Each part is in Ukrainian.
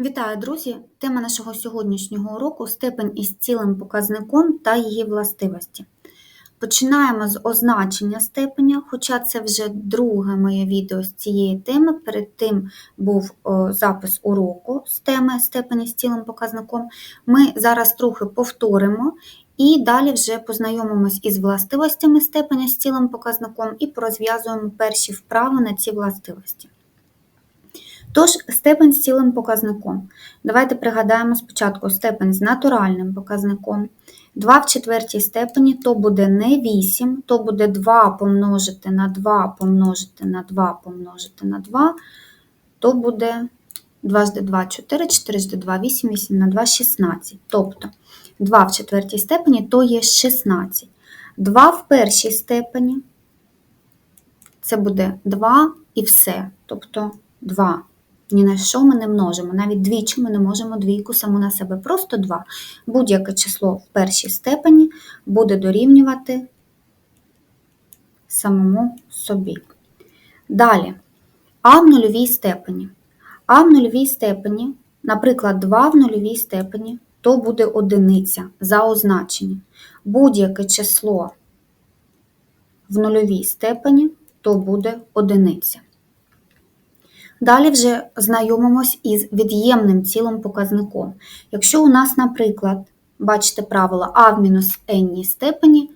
Вітаю, друзі! Тема нашого сьогоднішнього уроку степень із цілим показником та її властивості. Починаємо з означення степеня, хоча це вже друге моє відео з цієї теми. Перед тим був запис уроку з теми степені з цілим показником. Ми зараз трохи повторимо і далі вже познайомимось із властивостями степеня з цілим показником і порозв'язуємо перші вправи на ці властивості. Тож, степень з цілим показником. Давайте пригадаємо спочатку степень з натуральним показником. 2 в четвертій степені то буде не 8, то буде 2 помножити на 2 помножити на 2 помножити на 2, то буде 2 жди 2 4, 4 жди 2 8, 8 на 2 16. Тобто 2 в четвертій степені то є 16. 2 в першій степені це буде 2 і все. Тобто 2. Ні на що ми не множимо. Навіть двічі ми не можемо двійку саму на себе. Просто 2. Будь-яке число в першій степені буде дорівнювати самому собі. Далі, а в нульовій степені. А в нульовій степені, наприклад, 2 в нульовій степені, то буде одиниця за означенням. Будь-яке число в нульовій степені, то буде одиниця. Далі вже знайомимось із від'ємним цілим показником. Якщо у нас, наприклад, бачите правило а в мінус n степені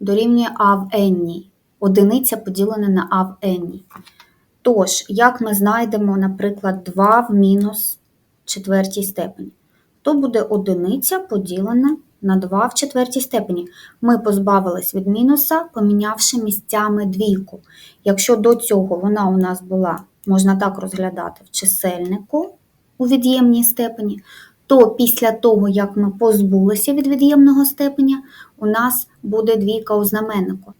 дорівнює а в n, одиниця поділена на а в n. Тож, як ми знайдемо, наприклад, 2 в мінус четвертій степені, то буде одиниця поділена на 2 в четвертій степені. Ми позбавились від мінуса, помінявши місцями двійку. Якщо до цього вона у нас була, можна так розглядати, в чисельнику у від'ємній степені, то після того, як ми позбулися від від'ємного степеня, у нас буде двійка у знаменнику.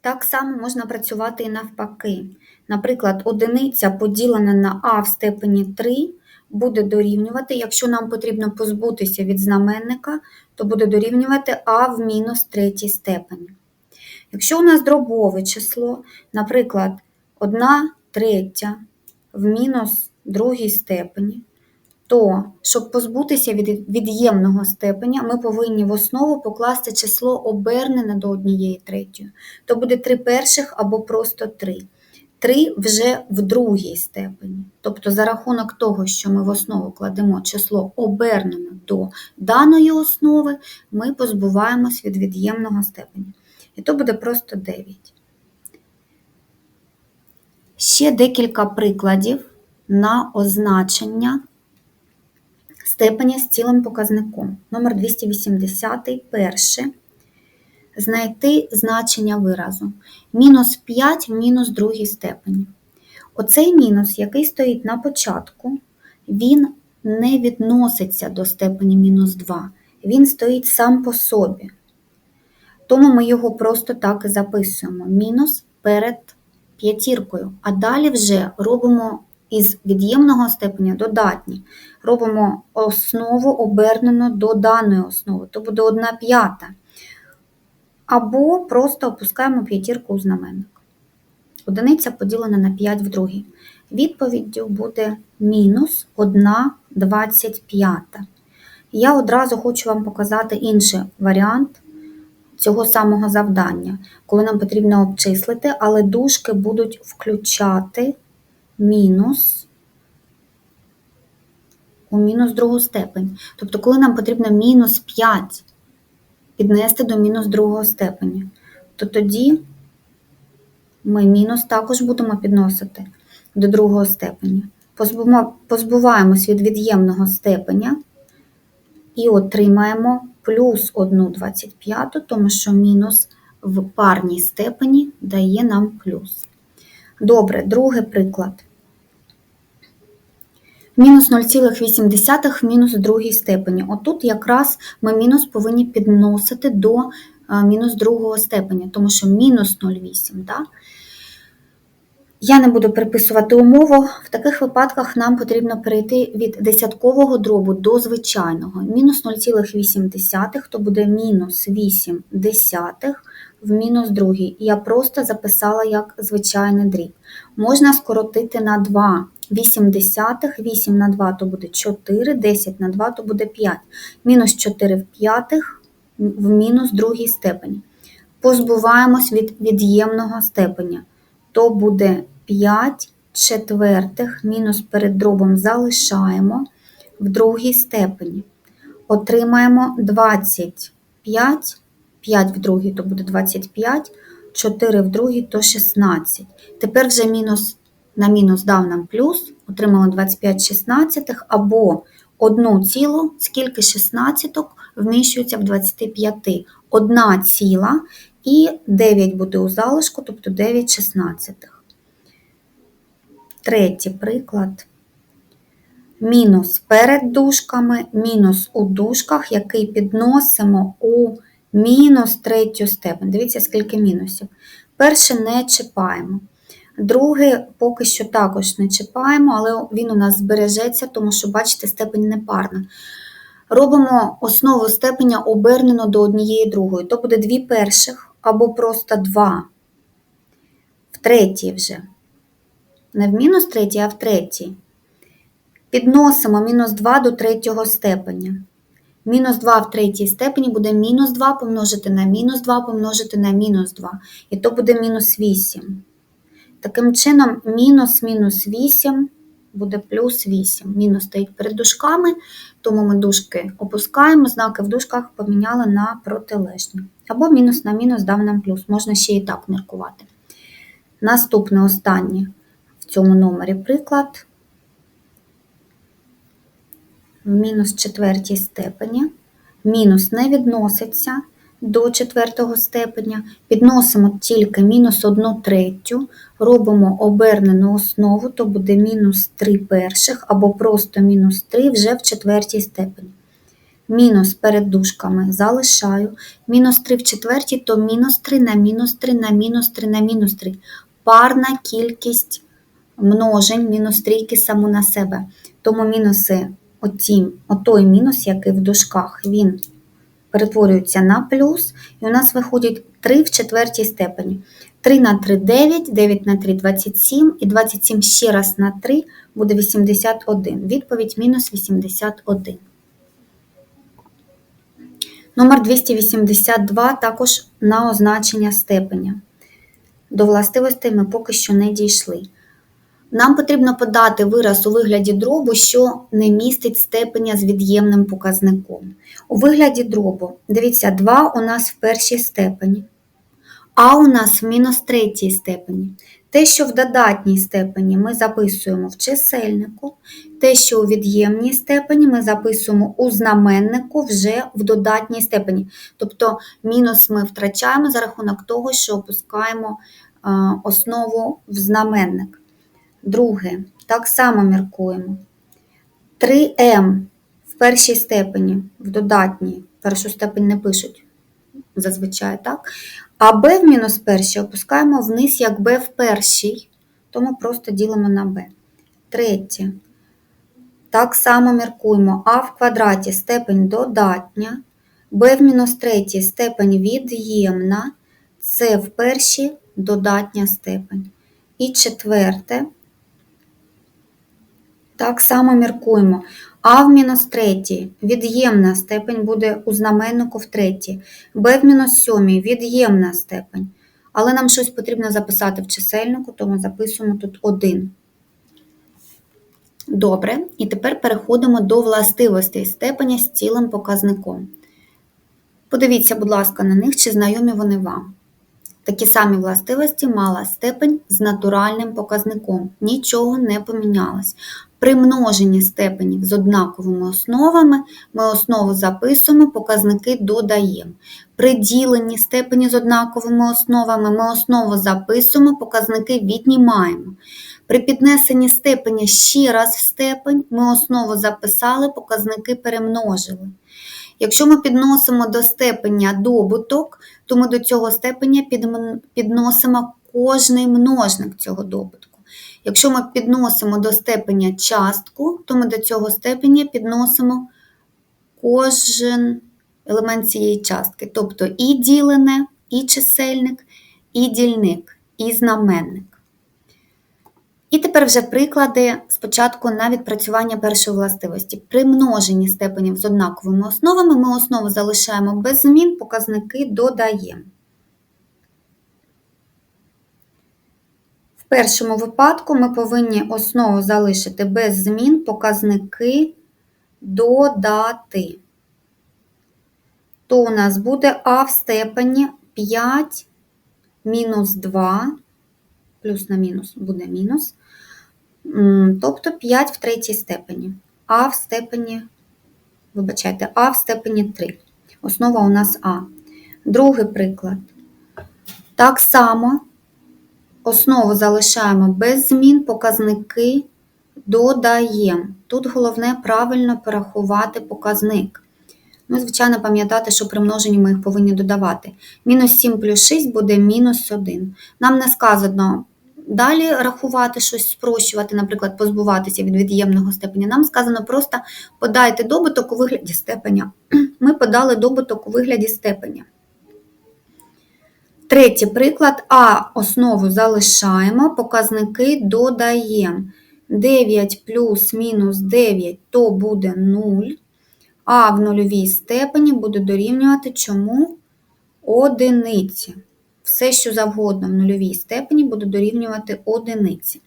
Так само можна працювати і навпаки. Наприклад, одиниця поділена на а в степені 3 буде дорівнювати, якщо нам потрібно позбутися від знаменника, то буде дорівнювати а в мінус третій степені. Якщо у нас дробове число, наприклад, 1 третя в мінус другій степені, то, щоб позбутися від від'ємного степеня, ми повинні в основу покласти число обернене до однієї третьої. То буде 3 перших або просто 3. 3 вже в другій степені. Тобто, за рахунок того, що ми в основу кладемо число обернене до даної основи, ми позбуваємось від від'ємного степеня. І то буде просто 9. Ще декілька прикладів на означення степеня з цілим показником. Номер 280 перше. Знайти значення виразу. Мінус 5 в мінус другій степені. Оцей мінус, який стоїть на початку, він не відноситься до степені мінус 2. Він стоїть сам по собі. Тому ми його просто так і записуємо. Мінус перед п'ятіркою. А далі вже робимо із від'ємного степеня додатні. Робимо основу обернену до даної основи. То буде 1 п'ята. Або просто опускаємо п'ятірку у знаменник. Одиниця поділена на 5 в другій. Відповіддю буде мінус 1 25. Я одразу хочу вам показати інший варіант цього самого завдання, коли нам потрібно обчислити, але дужки будуть включати мінус у мінус другу степень. Тобто, коли нам потрібно мінус 5 піднести до мінус другого степеня, то тоді ми мінус також будемо підносити до другого степеня. Позбуваємось від від'ємного степеня і отримаємо плюс 1 25, тому що мінус в парній степені дає нам плюс. Добре, другий приклад. Мінус 0,8 в мінус другій степені. Отут якраз ми мінус повинні підносити до мінус другого степеня, тому що мінус 0,8. Да? Я не буду переписувати умову. В таких випадках нам потрібно перейти від десяткового дробу до звичайного. Мінус 0,8, то буде мінус 8 десятих в мінус другий. Я просто записала як звичайний дріб. Можна скоротити на 2. 8 десятих, 8 на 2 то буде 4, 10 на 2 то буде 5. Мінус 4 в п'ятих в мінус другій степені. Позбуваємось від від'ємного степеня. То буде 5 четвертих мінус перед дробом залишаємо в другій степені. Отримаємо 25, 5 в другій то буде 25, 4 в другій то 16. Тепер вже мінус на мінус дав нам плюс, отримали 25 шістнадцятих або одну цілу, скільки шістнадцяток вміщується в 25. Одна ціла і 9 буде у залишку, тобто 9 шістнадцятих. Третій приклад. Мінус перед дужками, мінус у дужках, який підносимо у мінус третю степень. Дивіться, скільки мінусів. Перше не чіпаємо. Друге, поки що також не чіпаємо, але він у нас збережеться, тому що, бачите, степень непарна. Робимо основу степеня обернено до однієї другої. То буде дві перших або просто два. В третій вже. Не в мінус третій, а в третій. Підносимо мінус 2 до третього степеня. Мінус 2 в третій степені буде мінус 2 помножити на мінус 2 помножити на мінус 2. І то буде мінус 8. Таким чином, мінус мінус 8 буде плюс 8. Мінус стоїть перед дужками, тому ми дужки опускаємо, знаки в дужках поміняли на протилежні. Або мінус на мінус дав нам плюс. Можна ще і так міркувати. Наступне останнє в цьому номері приклад. В мінус четвертій степені. Мінус не відноситься до четвертого степеня, підносимо тільки мінус 1 третю, робимо обернену основу, то буде мінус 3 перших або просто мінус 3 вже в четвертій степені. Мінус перед дужками залишаю. Мінус 3 в четвертій, то мінус 3 на мінус 3 на мінус 3 на мінус 3. Парна кількість множень, мінус трійки саму на себе. Тому мінуси, оті, отой мінус, який в дужках, він перетворюється на плюс, і у нас виходить 3 в четвертій степені. 3 на 3 9, 9 на 3 27, і 27 ще раз на 3 буде 81. Відповідь мінус 81. Номер 282 також на означення степеня. До властивостей ми поки що не дійшли. Нам потрібно подати вираз у вигляді дробу, що не містить степеня з від'ємним показником. У вигляді дробу, дивіться, 2 у нас в першій степені, а у нас в мінус третій степені. Те, що в додатній степені ми записуємо в чисельнику, те, що у від'ємній степені ми записуємо у знаменнику вже в додатній степені. Тобто мінус ми втрачаємо за рахунок того, що опускаємо основу в знаменник. Друге, так само міркуємо. 3М в першій степені, в додатній, першу степень не пишуть зазвичай, так? А Б в мінус першій опускаємо вниз, як Б в першій, тому просто ділимо на Б. Третє. Так само міркуємо. А в квадраті степень додатня, Б в мінус третій степень від'ємна, С в першій додатня степень. І четверте. Так само міркуємо. А в мінус третій від'ємна степень буде у знаменнику в третій. Б в мінус сьомій від'ємна степень. Але нам щось потрібно записати в чисельнику, тому записуємо тут 1. Добре, і тепер переходимо до властивостей степеня з цілим показником. Подивіться, будь ласка, на них, чи знайомі вони вам. Такі самі властивості мала степень з натуральним показником. Нічого не помінялось. При множенні степенів з однаковими основами ми основу записуємо, показники додаємо. При діленні степені з однаковими основами ми основу записуємо, показники віднімаємо. При піднесенні степеня ще раз в степень ми основу записали, показники перемножили. Якщо ми підносимо до степеня добуток, то ми до цього степеня підносимо кожний множник цього добутку. Якщо ми підносимо до степеня частку, то ми до цього степеня підносимо кожен елемент цієї частки, тобто і ділене, і чисельник, і дільник, і знаменник. І тепер вже приклади спочатку на відпрацювання першої властивості. При множенні степенів з однаковими основами ми основу залишаємо без змін, показники додаємо. Першому випадку ми повинні основу залишити без змін, показники додати. То у нас буде а в степені 5 мінус 2, плюс на мінус буде мінус, тобто 5 в третій степені. А в степені, вибачайте, А в степені 3. Основа у нас А. Другий приклад. Так само основу залишаємо без змін, показники додаємо. Тут головне правильно порахувати показник. Ну, звичайно, пам'ятати, що при множенні ми їх повинні додавати. Мінус 7 плюс 6 буде мінус 1. Нам не сказано далі рахувати щось, спрощувати, наприклад, позбуватися від від'ємного степеня. Нам сказано просто подайте добуток у вигляді степеня. Ми подали добуток у вигляді степеня. Третій приклад. А основу залишаємо, показники додаємо. 9 плюс мінус 9 то буде 0. А в нульовій степені буде дорівнювати чому? Одиниці. Все, що завгодно в нульовій степені буде дорівнювати одиниці.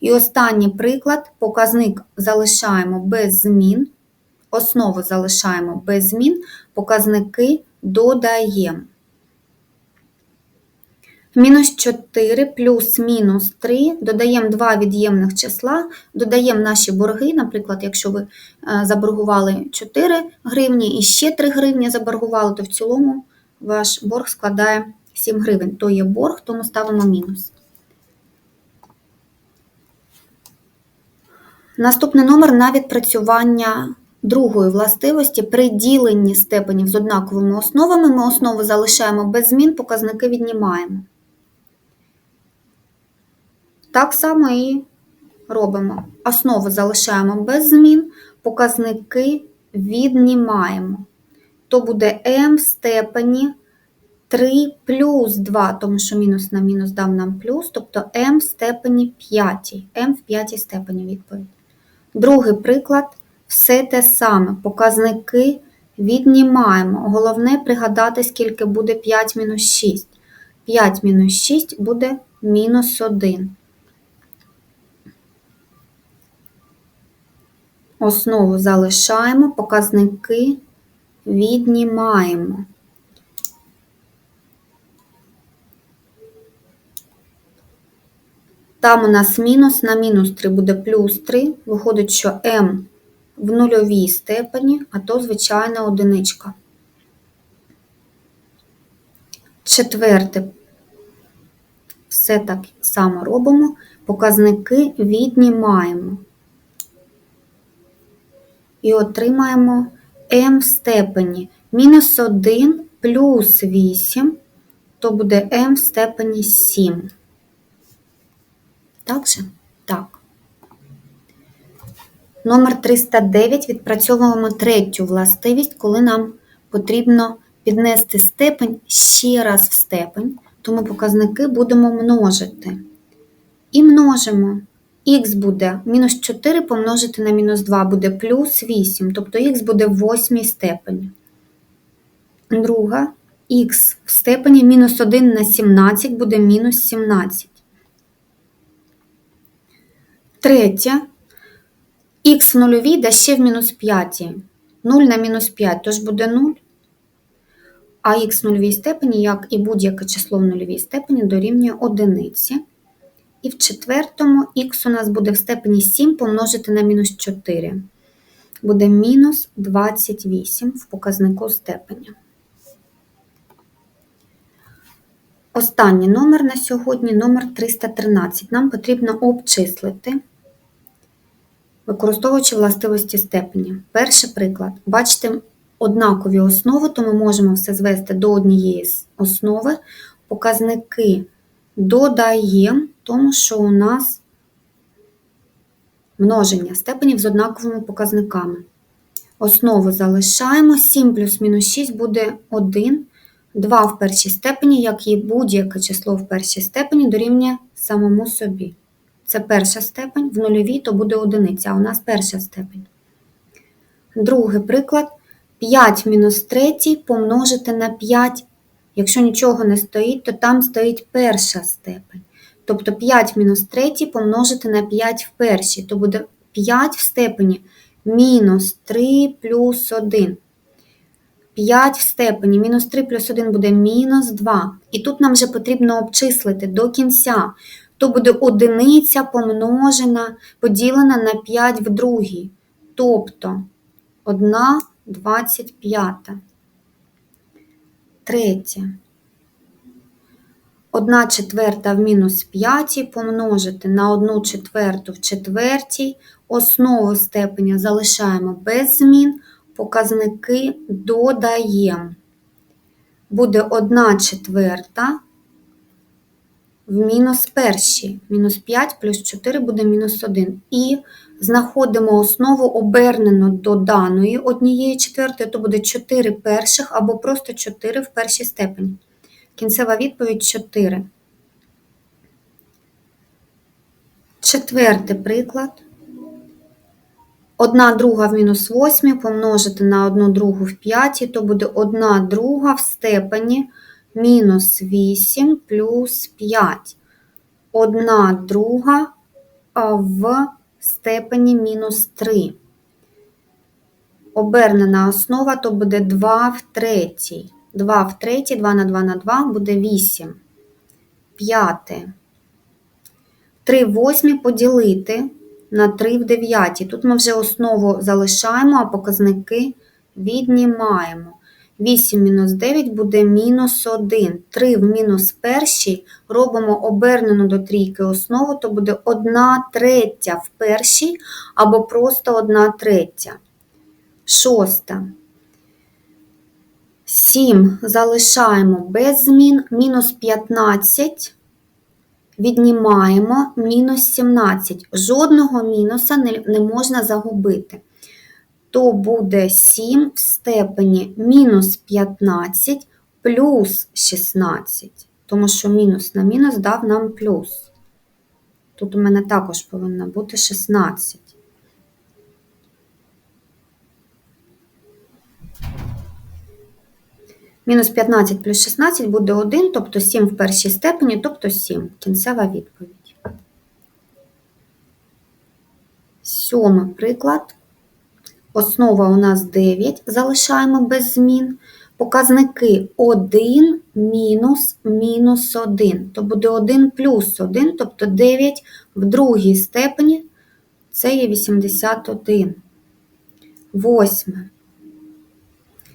І останній приклад: показник залишаємо без змін, основу залишаємо без змін, показники додаємо. Мінус 4 плюс мінус 3, додаємо два від'ємних числа, додаємо наші борги, наприклад, якщо ви е, заборгували 4 гривні і ще 3 гривні заборгували, то в цілому ваш борг складає 7 гривень. То є борг, тому ставимо мінус. Наступний номер на відпрацювання другої властивості. При діленні степенів з однаковими основами ми основу залишаємо без змін, показники віднімаємо. Так само і робимо. Основу залишаємо без змін, показники віднімаємо. То буде m в степені 3 плюс 2, тому що мінус на мінус дав нам плюс, тобто m в степені 5. m в п'ятій степені відповідь. Другий приклад все те саме. Показники віднімаємо. Головне пригадати, скільки буде 5 мінус 6. 5 мінус 6 буде мінус 1. Основу залишаємо, показники віднімаємо. Там у нас мінус на мінус 3 буде плюс 3. Виходить, що m в нульовій степені, а то звичайна одиничка. Четверте. Все так само робимо. Показники віднімаємо і отримаємо m в степені мінус 1 плюс 8, то буде m в степені 7. Так же? Так. Номер 309 відпрацьовуємо третю властивість, коли нам потрібно піднести степень ще раз в степень, тому показники будемо множити. І множимо х буде мінус 4 помножити на мінус 2 буде плюс 8, тобто х буде в восьмій степені. Друга х в степені мінус 1 на 17 буде мінус 17. Третя х в нульовій да ще в мінус 5. 0 на мінус 5, тож буде 0. А х в нульовій степені, як і будь-яке число в нульовій степені, дорівнює одиниці. І в четвертому х у нас буде в степені 7 помножити на мінус 4. Буде мінус 28 в показнику степеня. Останній номер на сьогодні номер 313. Нам потрібно обчислити, використовуючи властивості степені. Перший приклад. Бачите, однакові основи, то ми можемо все звести до однієї основи. Показники додаємо, тому що у нас Множення степенів з однаковими показниками. Основу залишаємо. 7 плюс мінус 6 буде 1. 2 в першій степені, як і будь-яке число в першій степені, дорівнює самому собі. Це перша степень, в нульовій то буде одиниця, а у нас перша степень. Другий приклад. 5 мінус 3 помножити на 5. Якщо нічого не стоїть, то там стоїть перша степень. Тобто 5 мінус 3 помножити на 5 в першій, то буде 5 в степені мінус 3 плюс 1. 5 в степені мінус 3 плюс 1 буде мінус 2. І тут нам вже потрібно обчислити до кінця. То буде одиниця помножена, поділена на 5 в другій. Тобто 1 25. Третє. 1 четверта в мінус 5 помножити на 1 четверту в четвертій. Основу степеня залишаємо без змін, показники додаємо. Буде 1 четверта в мінус першій. Мінус 5 плюс 4 буде мінус 1. І знаходимо основу обернену до даної однієї четвертої, то буде 4 перших або просто 4 в першій степені. Кінцева відповідь 4. Четвертий приклад. 1 друга в мінус 8 помножити на 1 другу в 5, то буде 1 друга в степені мінус 8 плюс 5. 1 друга в степені мінус 3. Обернена основа то буде 2 в третій. 2 в третій, 2 на 2 на 2 буде 8. П'яте. 3 в 8 поділити на 3 в 9. Тут ми вже основу залишаємо, а показники віднімаємо. 8 мінус 9 буде мінус 1. 3 в мінус першій робимо обернену до трійки основу, то буде 1 третя в першій або просто 1 третя. Шоста. 7 залишаємо без змін, мінус 15 віднімаємо мінус 17. Жодного мінуса не, не можна загубити. То буде 7 в степені мінус 15 плюс 16, тому що мінус на мінус дав нам плюс. Тут у мене також повинно бути 16. Мінус 15 плюс 16 буде 1, тобто 7 в першій степені, тобто 7. Кінцева відповідь. Сьомий приклад. Основа у нас 9, залишаємо без змін. Показники 1 мінус мінус 1. То буде 1 плюс 1, тобто 9 в другій степені це є 81. Восьме.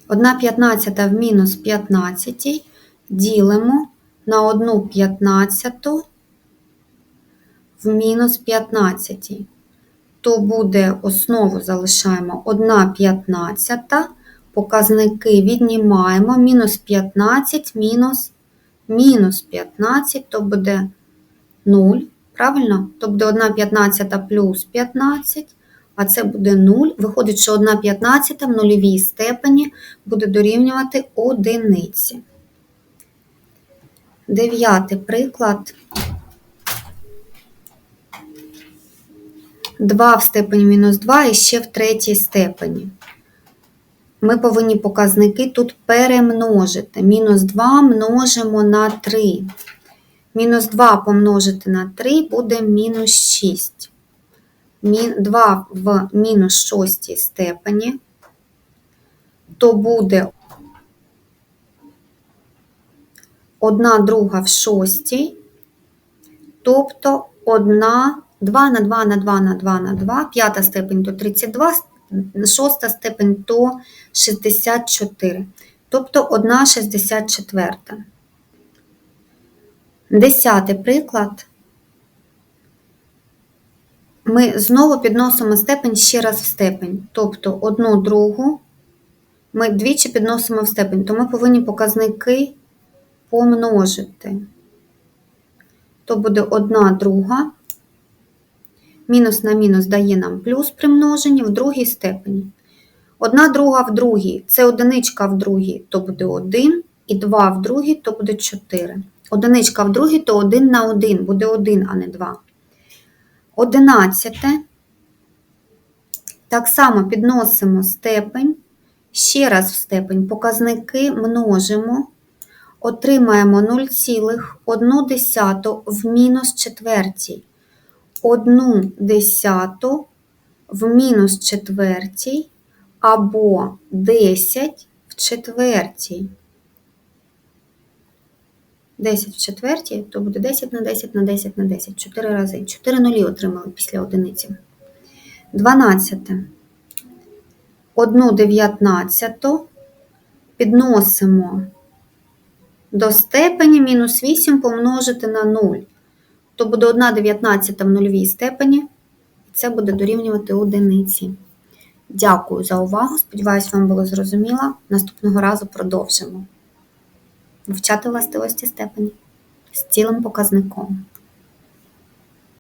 1 п'ятнадцята в мінус 15 ділимо на 1 п'ятнадцяту в мінус 15. То буде основу залишаємо 1 п'ятнадцята, показники віднімаємо, мінус 15, мінус мінус 15, то буде 0. Правильно? То буде 1 п'ятнадцята плюс 15 а це буде 0. Виходить, що 1 п'ятнадцята в нульовій степені буде дорівнювати одиниці. Дев'ятий приклад. 2 в степені мінус 2 і ще в третій степені. Ми повинні показники тут перемножити. Мінус 2 множимо на 3. Мінус 2 помножити на 3 буде мінус 6. 2 в мінус шостій степені, то буде 1 друга в шостій, тобто 1, 2 на 2 на 2 на 2 на 2, п'ята степень то 32, шоста степень то 64, тобто 1 64. Десятий приклад ми знову підносимо степень ще раз в степень. Тобто одну другу ми двічі підносимо в степень, то ми повинні показники помножити. То буде одна друга Мінус на мінус дає нам плюс при множенні в другій степені. Одна друга в другій це одиничка в другій, то буде 1, і 2 в другій, то буде 4. Одиничка в другій, то 1 на 1, буде 1, а не 2. Одинадцяте. Так само підносимо степень, ще раз в степень показники множимо, отримаємо 0,1 в мінус четвертій. 1 десяту в мінус четвертій або 10 в четвертій. 10 в четвертій, то буде 10 на 10 на 10 на 10, 4 рази. 4 нулі отримали після одиниці. 12. 1 дев'ятнадцяту підносимо до степені мінус 8 помножити на 0. То буде 1 дев'ятнадцята в нульовій степені. І це буде дорівнювати одиниці. Дякую за увагу. Сподіваюсь, вам було зрозуміло. Наступного разу продовжимо вивчати властивості степені з цілим показником.